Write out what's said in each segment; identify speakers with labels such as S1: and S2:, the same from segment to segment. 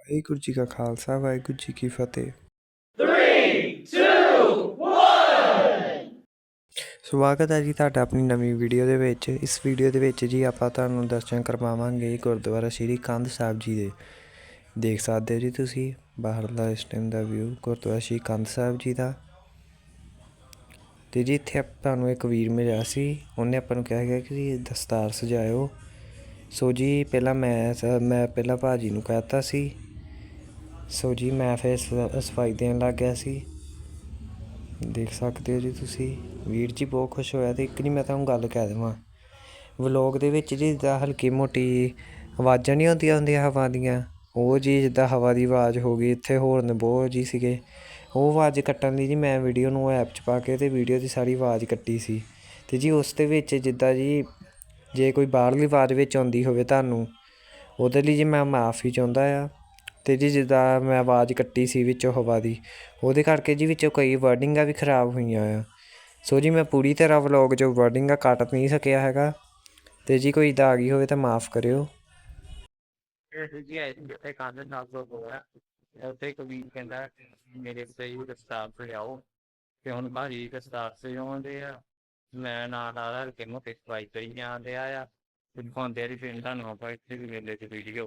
S1: ਵਾਹਿਗੁਰੂ ਜੀ ਕਾ ਖਾਲਸਾ ਵਾਹਿਗੁਰੂ ਜੀ ਕੀ ਫਤਿਹ। ਸਵਾਗਤ ਹੈ ਜੀ ਤੁਹਾਡਾ ਆਪਣੀ ਨਵੀਂ ਵੀਡੀਓ ਦੇ ਵਿੱਚ। ਇਸ ਵੀਡੀਓ ਦੇ ਵਿੱਚ ਜੀ ਆਪਾਂ ਤੁਹਾਨੂੰ ਦਰਸ਼ਨ ਕਰਵਾਵਾਂਗੇ ਗੁਰਦੁਆਰਾ ਸ਼੍ਰੀ ਕੰਧ ਸਾਹਿਬ ਜੀ ਦੇ। ਦੇਖ ਸਕਦੇ ਹੋ ਜੀ ਤੁਸੀਂ ਬਾਹਰਲਾ ਇਸ ਟਾਈਮ ਦਾ ਵਿਊ ਗੁਰਦੁਆਰਾ ਸ਼੍ਰੀ ਕੰਧ ਸਾਹਿਬ ਜੀ ਦਾ। ਤੇ ਜੀ ਇੱਥੇ ਆਪਾਂ ਨੂੰ ਇੱਕ ਵੀਰ ਮਿਲਿਆ ਸੀ ਉਹਨੇ ਆਪਾਂ ਨੂੰ ਕਿਹਾ ਗਿਆ ਕਿ ਦਸਤਾਰ ਸਜਾਇਓ। ਸੋ ਜੀ ਪਹਿਲਾਂ ਮੈਂ ਮੈਂ ਪਹਿਲਾਂ ਭਾਜੀ ਨੂੰ ਕਹਿਤਾ ਸੀ ਸੋ ਜੀ, ਮੈਂ ਫਿਰ ਸਫ਼ਾਈ ਦੇਣ ਲੱਗ ਗਿਆ ਸੀ। ਦੇਖ ਸਕਦੇ ਹੋ ਜੀ ਤੁਸੀਂ। ਵੀਰ ਜੀ ਬਹੁਤ ਖੁਸ਼ ਹੋਇਆ ਤੇ ਇੱਕ ਨਹੀਂ ਮੈਂ ਤੁਹਾਨੂੰ ਗੱਲ ਕਹਿ ਦੇਵਾਂ। ਵਲੌਗ ਦੇ ਵਿੱਚ ਜੀ ਜਿੱਦਾਂ ਹਲਕੀ ਮੋਟੀ ਆਵਾਜ਼ਾਂ ਨਹੀਂ ਆਉਂਦੀਆਂ ਹੁੰਦੀਆਂ ਹਵਾ ਦੀਆਂ। ਉਹ ਜੀ ਜਿੱਦਾਂ ਹਵਾ ਦੀ ਆਵਾਜ਼ ਹੋ ਗਈ, ਇੱਥੇ ਹੋਰਨ ਬਹੁਤ ਜੀ ਸੀਗੇ। ਉਹ ਆਵਾਜ਼ ਕੱਟਣ ਲਈ ਜੀ ਮੈਂ ਵੀਡੀਓ ਨੂੰ ਐਪ 'ਚ ਪਾ ਕੇ ਤੇ ਵੀਡੀਓ ਦੀ ਸਾਰੀ ਆਵਾਜ਼ ਕੱਟੀ ਸੀ। ਤੇ ਜੀ ਉਸ ਦੇ ਵਿੱਚ ਜਿੱਦਾਂ ਜੀ ਜੇ ਕੋਈ ਬਾਹਰਲੀ ਆਵਾਜ਼ ਵਿੱਚ ਆਉਂਦੀ ਹੋਵੇ ਤੁਹਾਨੂੰ, ਉਹਦੇ ਲਈ ਜੀ ਮੈਂ ਮਾਫੀ ਚਾਹੁੰਦਾ ਆ। ਤੇ ਜੀ ਜਿੱਦਾਂ ਮੈਂ ਆਵਾਜ਼ ਕੱਟੀ ਸੀ ਵਿੱਚੋਂ ਹਵਾ ਦੀ, ਉਹਦੇ ਕਰਕੇ ਜੀ ਵਿੱਚੋਂ ਕਈ ਵਰਡਿੰਗਾਂ ਵੀ ਖਰਾਬ ਹੋਈਆਂ ਆ। ਸੋ ਜੀ ਮੈਂ ਪੂਰੀ ਤਰ੍ਹਾਂ ਵਲੌਗ 'ਚੋਂ ਵਰਡਿੰਗਾਂ ਕੱਟ ਨਹੀਂ ਸਕਿਆ ਹੈਗਾ, ਤੇ ਜੀ ਕੋਈ ਇਦਾਂ ਆ ਗਈ ਹੋਵੇ ਤਾਂ ਮਾਫ ਕਰਿਓ।
S2: ਜੀ ਆਏ ਤੇ ਕਾਂਦੇ ਨਾਲ ਹੋਇਆ, ਉੱਥੇ ਕਵੀ ਕਹਿੰਦਾ, ਮੇਰੇ ਤੇ ਹੀ ਤੇ ਆਓ, ਤੇ ਹੁਣ ਭਾਜੀ ਦਸਤਾਰ ਤੇ ਆਉਂਦੇ ਆ। ਮੈਂ ਨਾਲ ਨਾਲ ਕਿ ਮੋ ਤੇ ਕਰੀ ਜਾਂਦੇ ਆ ਆ ਤੇ ਦਿਖਾਉਂਦੇ ਆ ਜੀ ਫਿਰ ਤੁਹਾਨੂੰ ਆਪਾਂ ਇੱਥੇ ਵੀ ਵੇਲੇ ਦੀ ਵੀਡੀਓ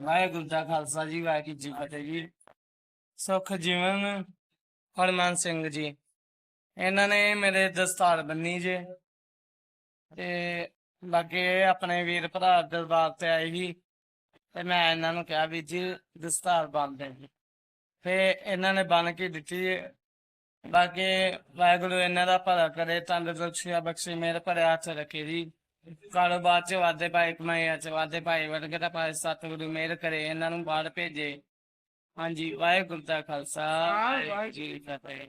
S3: ਵਾਹਿਗੁਰੂ ਦਾ ਖਾਲਸਾ ਜੀ, ਵਾਹਿਗੁਰੂ ਜੀ ਫਤਿਹ ਜੀ। ਸੁਖ ਜੀਵਨ, ਹਰਮਨ ਸਿੰਘ ਜੀ। ਇਹਨਾਂ ਨੇ ਮੇਰੇ ਦਸਤਾਰ ਬੰਨੀ ਜੇ। ਤੇ ਲਾਗੇ ਆਪਣੇ ਵੀਰ ਭਰਾ ਦਰਬਾਰ ਤੇ ਆਏ ਸੀ। ਤੇ ਮੈਂ ਇਹਨਾਂ ਨੂੰ ਕਿਹਾ ਵੀ ਜੀ, ਦਸਤਾਰ ਬੰਨ ਦੇ ਜੀ। ਫੇ ਇਹਨਾਂ ਨੇ ਬੰਨ ਕੇ ਦਿੱਤੀ ਹੈ। ਬਾਕੀ ਵਾਹਿਗੁਰੂ ਇਹਨਾਂ ਦਾ ਭਲਾ ਕਰੇ, ਤੰਦਰੁਸਤੀਆਂ ਬਖਸ਼ੇ ਮੇਰੇ ਭਰੇ ਹੱਥ ਰੱਖੇ ਜੀ। ਕਾਰੋਬਾਰ ਚ ਵਾਧੇ ਪਾਏ ਕਮਾਈਆਂ ਚ ਵਾਧੇ ਪਾਏ ਵਰਗੇ ਦਾ ਪਾਏ ਸਤਿਗੁਰੂ ਮਿਹਰ ਕਰੇ ਇਹਨਾਂ ਨੂੰ ਬਾਹਰ ਭੇਜੇ। ਹਾਂਜੀ ਵਾਹਿਗੁਰੂ ਦਾ ਖਾਲਸਾ ਵਾਹਿਗੁਰੂ। ਜੀ ਕੀ ਫਤਿਹ।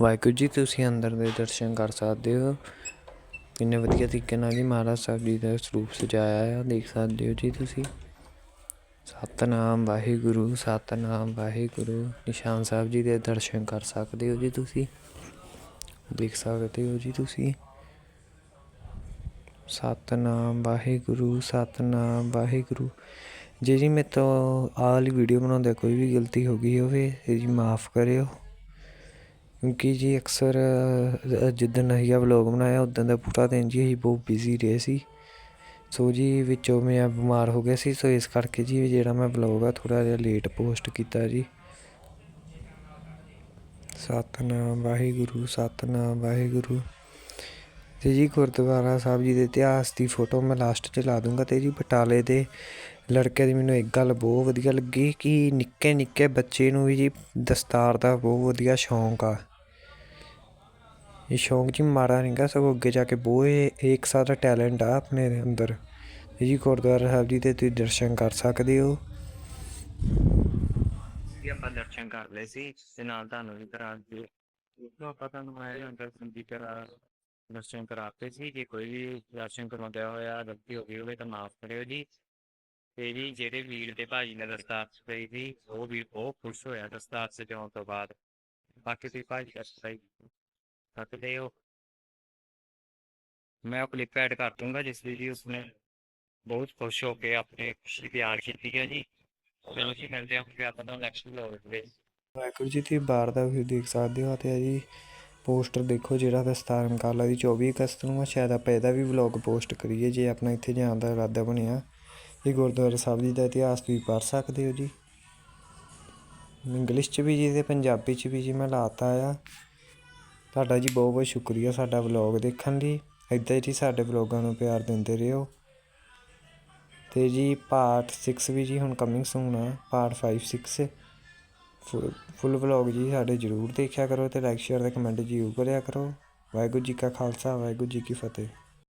S1: ਵਾਹਿਗੁਰੂ ਜੀ ਤੁਸੀਂ ਅੰਦਰ ਦੇ ਦਰਸ਼ਨ ਕਰ ਸਕਦੇ ਹੋ। ਕਿੰਨੇ ਵਧੀਆ ਤਰੀਕੇ ਨਾਲ ਜੀ ਮਹਾਰਾਜ ਸਾਹਿਬ ਜੀ ਦਾ ਸਰੂਪ ਸਜਾਇਆ ਆ ਦੇਖ ਸਕਦੇ ਹੋ ਜੀ ਤੁਸੀਂ। ਸਤਨਾਮ ਵਾਹਿਗੁਰੂ ਸਤਨਾਮ ਵਾਹਿਗੁਰੂ। ਨਿਸ਼ਾਨ ਸਾਹਿਬ ਜੀ ਦੇ ਦਰਸ਼ਨ ਕਰ ਸਕਦੇ ਹੋ ਜੀ ਤੁਸੀਂ। ਦੇਖ ਸਕਦੇ ਹੋ ਜੀ ਤੁਸੀਂ। ਸਤਨਾਮ ਵਾਹਿਗੁਰੂ ਸਤਨਾਮ ਵਾਹਿਗੁਰੂ। ਜੇ ਜੀ ਮੇਰੇ ਤੋਂ ਆਹ ਵਾਲੀ ਵੀਡੀਓ ਬਣਾਉਂਦੇ ਕੋਈ ਵੀ ਗਲਤੀ ਹੋ ਗਈ ਹੋਵੇ, ਇਹ ਜੀ ਮਾਫ ਕਰਿਓ। ਕਿਉਂਕਿ ਜੀ ਅਕਸਰ ਜਿੱਦਣ ਅਸੀਂ ਆ ਵਲੌਗ ਬਣਾਇਆ ਉਦੋਂ ਦਾ ਪੂਰਾ ਦਿਨ ਜੀ ਅਸੀਂ ਬਹੁਤ ਬਿਜ਼ੀ ਰਹੇ ਸੀ। ਸੋ ਜੀ ਵਿੱਚੋਂ ਮੈਂ ਬਿਮਾਰ ਹੋ ਗਿਆ ਸੀ, ਸੋ ਇਸ ਕਰਕੇ ਜੀ ਜਿਹੜਾ ਮੈਂ ਵਲੌਗ ਆ ਥੋੜਾ ਜਿਹਾ ਲੇਟ ਪੋਸਟ ਕੀਤਾ ਜੀ। ਸਤਨਾਮ ਵਾਹਿਗੁਰੂ ਸਤਨਾਮ ਵਾਹਿਗੁਰੂ। ਤੇ ਜੀ ਗੁਰਦੁਆਰਾ ਸਾਹਿਬ ਜੀ ਦੇ ਇਤਿਹਾਸ ਦੀ ਫੋਟੋ ਮੈਂ ਲਾਸਟ 'ਚ ਲਾ ਦੂੰਗਾ ਤੇ ਜੀ ਬਟਾਲੇ ਦੇ ਲੜਕੇ ਦੀ ਮੈਨੂੰ ਇੱਕ ਗੱਲ ਬਹੁਤ ਵਧੀਆ ਲੱਗੀ ਕਿ ਨਿੱਕੇ ਨਿੱਕੇ ਬੱਚੇ ਨੂੰ ਵੀ ਜੀ ਦਸਤਾਰ ਦਾ ਬਹੁਤ ਵਧੀਆ ਸ਼ੌਂਕ ਆ। ਇਹ ਸ਼ੌਂਕ ਜੀ ਮਾੜਾ ਨਹੀਂਗਾ ਸਗੋਂ ਅੱਗੇ ਜਾ ਕੇ ਬਹੁਤ ਇਹ, ਇੱਕ ਸਾਰਾ ਟੈਲੈਂਟ ਆ ਆਪਣੇ ਅੰਦਰ। ਜੀ ਗੁਰਦੁਆਰਾ ਸਾਹਿਬ ਜੀ ਦੇ ਤੁਸੀਂ ਦਰਸ਼ਨ ਕਰ ਸਕਦੇ ਹੋ।
S2: ਵੀ ਆਪਾਂ ਦਰਸ਼ਨ ਕਰ ਲਏ ਸੀ, ਤੇ ਨਾਲ ਤੁਹਾਨੂੰ ਵੀ ਕਰਾ ਦਿੱਤੇ ਲੋ ਆਪਾਂ ਤੁਹਾਨੂੰ ਆਏ ਅੰਦਰ ਸੰਦੀ ਕਰਾ ਦਰਸ਼ਨ ਕਰਾਤੇ ਸੀ ਜੇ ਕੋਈ ਵੀ ਦਰਸ਼ਨ ਕਰਵਾਉਂਦਾ ਹੋਇਆ, ਗਲਤੀ ਹੋ ਗਈ ਹੋਵੇ ਤਾਂ ਮਾਫ ਕਰਿਓ ਜੀ। ਤੇ ਜੀ, ਜਿਹੜੇ ਵੀਰ ਦੇ ਭਾਜੀ ਨੇ ਦਸਤਾਰ ਸਜਾਈ ਸੀ, ਉਹ ਵੀ ਬਹੁਤ ਖੁਸ਼ ਹੋਇਆ ਦਸਤਾਰ ਸਜਾਉਣ ਤੋਂ ਬਾਅਦ। ਬਾਕੀ ਤੁਸੀਂ ਭਾਜੀ ਕਰ ਸਕਦੇ ਹੋ। ਮੈਂ ਉਹ ਕਲਿੱਪ ਐਡ ਕਰ ਦੂੰਗਾ ਜਿਸ ਵਿੱਚ ਜੀ ਉਸਨੇ ਬਹੁਤ ਖੁਸ਼ ਹੋ ਕੇ ਆਪਣੇ ਖੁਸ਼ੀ ਬਿਆਨ ਕੀਤੀ ਹੈ ਜੀ। ਚਲੋ ਜੀ, ਮਿਲਦੇ ਹਾਂ ਫਿਰ ਆਪਾਂ ਨੂੰ ਨੈਕਸਟ ਵਲੌਗ ਵਿੱਚ
S1: ਵਾਹਿਗੁਰੂ ਜੀ ਤੁਸੀਂ ਬਾਹਰ ਦਾ ਵੀ ਦੇਖ ਸਕਦੇ ਹੋ ਤੇ ਜੀ। ਪੋਸਟਰ ਦੇਖੋ ਜਿਹੜਾ ਦਸਤਾਰ ਮੁਕਾਬਲਾ ਦੀ 24 ਅਗਸਤ ਨੂੰ ਆ, ਸ਼ਾਇਦ ਆਪਾਂ ਇਹਦਾ ਵੀ ਵਲੌਗ ਪੋਸਟ ਕਰੀਏ, ਜੇ ਆਪਣਾ ਇੱਥੇ ਜਾਣ ਦਾ ਇਰਾਦਾ ਬਣਿਆ। ਇਹ ਗੁਰਦੁਆਰਾ ਸਾਹਿਬ ਜੀ ਦਾ ਇਤਿਹਾਸ ਤੁਸੀਂ ਪੜ੍ਹ ਸਕਦੇ ਹੋ ਜੀ। ਇੰਗਲਿਸ਼ 'ਚ ਵੀ ਜੀ ਤੇ ਪੰਜਾਬੀ 'ਚ ਵੀ ਜੀ ਮੈਂ ਲਾਤਾ ਆ। ਤੁਹਾਡਾ ਜੀ ਬਹੁਤ ਬਹੁਤ ਸ਼ੁਕਰੀਆ ਸਾਡਾ ਵਲੌਗ ਦੇਖਣ ਲਈ। ਇੱਦਾਂ ਹੀ ਸਾਡੇ ਵਲੌਗਾਂ ਨੂੰ ਪਿਆਰ ਦਿੰਦੇ ਰਹੋ। ਤੇ ਜੀ ਪਾਰਟ 6 ਵੀ ਜੀ ਹੁਣ ਕਮਿੰਗ ਸੂਨ ਆ ਪਾਰਟ 5 6 ਫੁੱਲ ਵਲੌਗ ਜੀ ਸਾਡੇ ਜਰੂਰ ਦੇਖਿਆ ਕਰੋ ਤੇ ਲਾਈਕ ਸ਼ੇਅਰ ਤੇ ਕਮੈਂਟ ਜ਼ਰੂਰ ਕਰਿਆ ਕਰੋ। ਵਾਹਿਗੁਰੂ ਜੀ ਕਾ ਖਾਲਸਾ, ਵਾਹਿਗੁਰੂ ਜੀ ਕੀ ਫਤਿਹ।